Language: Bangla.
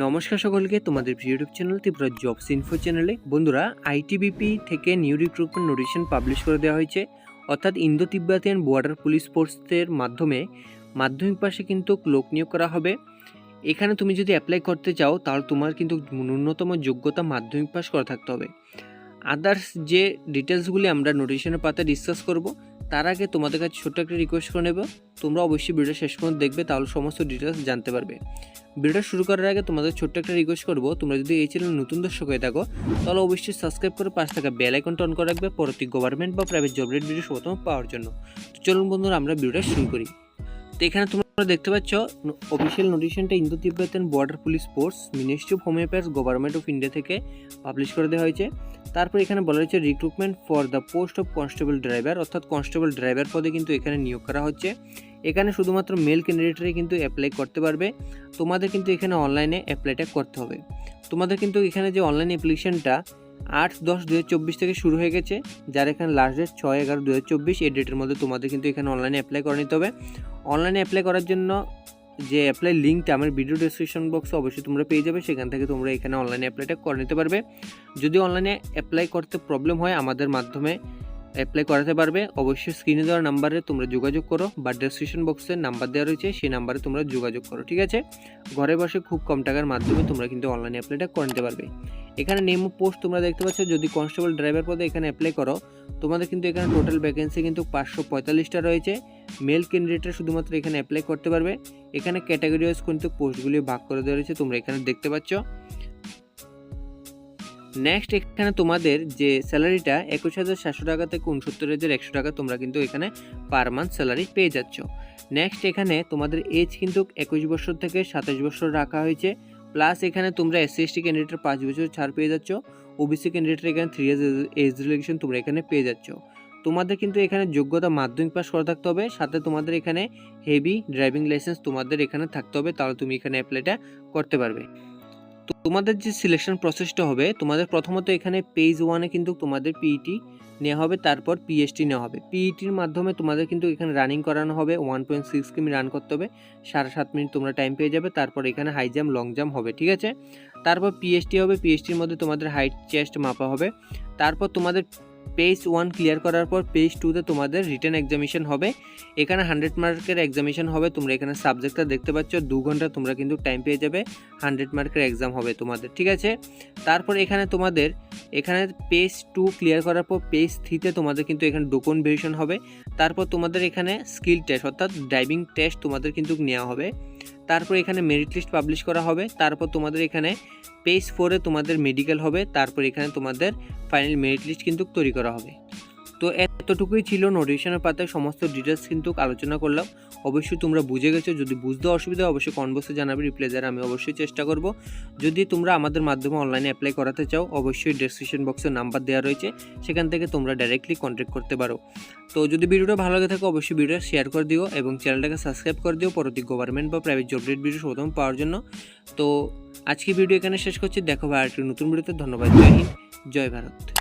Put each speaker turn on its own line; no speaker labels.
নমস্কার সকলকে, তোমাদের YouTube channel Tripura jobs info চ্যানেলে। বন্ধুরা আইটিবিপি থেকে নিউ রিক্রুটমেন্ট নোটিশন পাবলিশ করে দেওয়া হয়েছে। অর্থাৎ ইন্দো তিব্বতিয়ান বর্ডার পুলিশ ফোর্সের মাধ্যমে মাধ্যমিক পাশে কিন্তু লোক নিয়োগ করা হবে। এখানে তুমি যদি অ্যাপ্লাই করতে চাও, তাহলে তোমার কিন্তু ন্যূনতম যোগ্যতা মাধ্যমিক পাস করা থাকতে হবে। আদার্স যে ডিটেলসগুলি আমরা নোটিশনের পাতা ডিসকাস করব তার আগে তোমাদের কাছে ছোট্ট একটা রিকোয়েস্ট করে নেব। তোমরা অবশ্যই ভিডিওটা শেষ পর্যন্ত দেখবে, তাহলে সমস্ত ডিটেলস জানতে পারবে। ভিডিওটা শুরু করার আগে তোমাদের ছোট্ট একটা রিকোয়েস্ট করব। তোমরা যদি এই চ্যানেল নতুন দর্শক হয়ে থাকো, তাহলে অবশ্যই সাবস্ক্রাইব করে পাশ থাকা বেল আইকনটা অন করে রাখবে, পরবর্তী গভর্নমেন্ট বা প্রাইভেট জব রেট ভিডিও সর্বপ্রথম পাওয়ার জন্য। তো চলুন বন্ধুরা, আমরা ভিডিওটা শুরু করি। তো এখানে তোমরা দেখতে পাচ্ছ official নোটিশনটা Indo Tibetan border police force ministry of home affairs government of India থেকে পাবলিশ করে দেওয়া হয়েছে। তারপর এখানে বলা হয়েছে recruitment for the post of constable driver অর্থাৎ কনস্টেবল ড্রাইভার পদে কিন্তু এখানে নিয়োগ করা হচ্ছে। এখানে শুধুমাত্র মেল ক্যান্ডিডেটরাই কিন্তু অ্যাপ্লাই করতে পারবে। তোমাদের কিন্তু এখানে অনলাইনে অ্যাপ্লাইটা করতে হবে। তোমাদের কিন্তু এখানে যে অনলাইন অ্যাপ্লিকেশনটা আট দশ দু চব্বিশ থেকে শুরু হয়ে গেছে, যার এখানে লাস্ট ডেট ছয় এগারো দু চব্বিশ, এই ডেটের মধ্যে তোমাদের কিন্তু এখানে অনলাইনে অ্যাপ্লাই করে নিতে হবে। অনলাইনে অ্যাপ্লাই করার জন্য যে অ্যাপ্লাই লিঙ্কটা আমার ভিডিও ডিসক্রিপশন বক্সে অবশ্যই তোমরা পেয়ে যাবে, সেখান থেকে তোমরা এখানে অনলাইনে অ্যাপ্লাইটা করে নিতে পারবে। যদি অনলাইনে অ্যাপ্লাই করতে প্রবলেম হয় আমাদের মাধ্যমে অ্যাপ্লাই করাতে পারবে। অবশ্যই স্ক্রিনে দেওয়ার নাম্বারে তোমরা যোগাযোগ করো বা ডেসক্রিপশন বক্সে নাম্বার দেওয়া রয়েছে, সেই নাম্বারে তোমরা যোগাযোগ করো, ঠিক আছে? ঘরে বসে খুব কম টাকার মাধ্যমে তোমরা কিন্তু অনলাইনে অ্যাপ্লাইটা করে নিতে পারবে। এখানে নেম পোস্ট তোমরা দেখতে পাচ্ছ, যদি কনস্টেবল ড্রাইভার পদে এখানে অ্যাপ্লাই করো, তোমাদের কিন্তু এখানে টোটাল ভ্যাকেন্সি কিন্তু পাঁচশো পঁয়তাল্লিশটা রয়েছে। মেল ক্যান্ডিডেটরা শুধুমাত্র এখানে অ্যাপ্লাই করতে পারবে। এখানে ক্যাটাগরি ওয়াইজ কিন্তু পোস্টগুলি ভাগ করে দেওয়া রয়েছে, তোমরা এখানে দেখতে পাচ্ছ। নেক্সট এখানে তোমাদের যে স্যালারিটা একুশ হাজার সাতশো টাকা থেকে উনসত্তর হাজার একশো টাকা তোমরা কিন্তু এখানে পার মান্থ স্যালারি পেয়ে যাচ্ছ। নেক্সট এখানে তোমাদের এজ কিন্তু একুশ বছর থেকে সাতাশ বছর রাখা হয়েছে। প্লাস এখানে তোমরা এসসি এসটি ক্যান্ডিডেটের পাঁচ বছর ছাড় পেয়ে যাচ্ছ। ওবিসি ক্যান্ডিডেটের এখানে থ্রি ইয়ার্স এজ রিলেকশন তোমরা এখানে পেয়ে যাচ্ছ। তোমাদের কিন্তু এখানে যোগ্যতা মাধ্যমিক পাস করা থাকতে হবে। সাথে তোমাদের এখানে হেভি ড্রাইভিং লাইসেন্স তোমাদের এখানে থাকতে হবে। তাহলে তুমি এখানে অ্যাপ্লাইটা করতে পারবে। তোমাদের যে সিলেকশন প্রসেসটা হবে, তোমাদের প্রথমত এখানে পেজ ওয়ানে কিন্তু তোমাদের পিইটি নেওয়া হবে, তারপর পিএইচটি নেওয়া হবে। পিইটির মাধ্যমে তোমাদের কিন্তু এখানে রানিং করানো হবে ওয়ান পয়েন্ট সিক্স কিমি রান করতে হবে, সাড়ে সাত মিনিট তোমরা টাইম পেয়ে যাবে, তারপর এখানে হাই জাম্প লং জাম্প হবে, ঠিক আছে? তারপর পিএইচটি হবে পিএইচটির মধ্যে তোমাদের হাইট চেস্ট মাপা হবে, তারপর তোমাদের পেজ ওয়ান ক্লিয়ার করার পর পেজ টুতে তোমাদের রিটার্ন এক্সামিশন হবে। এখানে হান্ড্রেড মার্কের এক্সামিশন হবে, তোমরা এখানে সাবজেক্টটা দেখতে পাচ্ছ, দু ঘণ্টা তোমরা কিন্তু টাইম পেয়ে যাবে হান্ড্রেড মার্কের এক্সাম হবে তোমাদের, ঠিক আছে? তারপর এখানে তোমাদের, এখানে পেজ টু ক্লিয়ার করার পর পেজ থ্রিতে তোমাদের কিন্তু এখানে ডোকন ভেরিয়েশন হবে। তারপর তোমাদের এখানে স্কিল টেস্ট অর্থাৎ ড্রাইভিং টেস্ট তোমাদের কিন্তু নেওয়া হবে। তারপর এখানে মেরিট লিস্ট পাবলিশ করা হবে, তারপর তোমাদের এখানে পেজ ফোরে তোমাদের মেডিকেল হবে, তারপর এখানে তোমাদের ফাইনাল মেরিট লিস্ট কিন্তু তৈরি করা হবে। তো এতটুকুই ছিল নোটিশনের পাতায় সমস্ত ডিটেলস কিন্তু আলোচনা করলাম। অবশ্যই তোমরা বুঝে গেছো, যদি বুঝতে অসুবিধা অবশ্যই কনবক্সে জানাবে রিপ্লাই দেওয়ার আমি অবশ্যই চেষ্টা করব। যদি তোমরা আমাদের মাধ্যমে অনলাইনে অ্যাপ্লাই করাতে চাও, অবশ্যই ডেসক্রিপশন বক্সে নাম্বার দেওয়া রয়েছে, সেখান থেকে তোমরা ডাইরেক্টলি কন্ট্যাক্ট করতে পারো। তো যদি ভিডিওটা ভালো লাগে থাকে, অবশ্যই ভিডিওটা শেয়ার করে দিও এবং চ্যানেলটাকে সাবস্ক্রাইব করে দিও, পরবর্তী গভর্নমেন্ট বা প্রাইভেট জব রেট ভিডিও প্রথম পাওয়ার জন্য। তো আজকে ভিডিও এখানে শেষ করছি, দেখো ভাই আরেকটি নতুন ভিডিওতে ধন্যবাদ, জয় হিন্দ, জয় ভারত।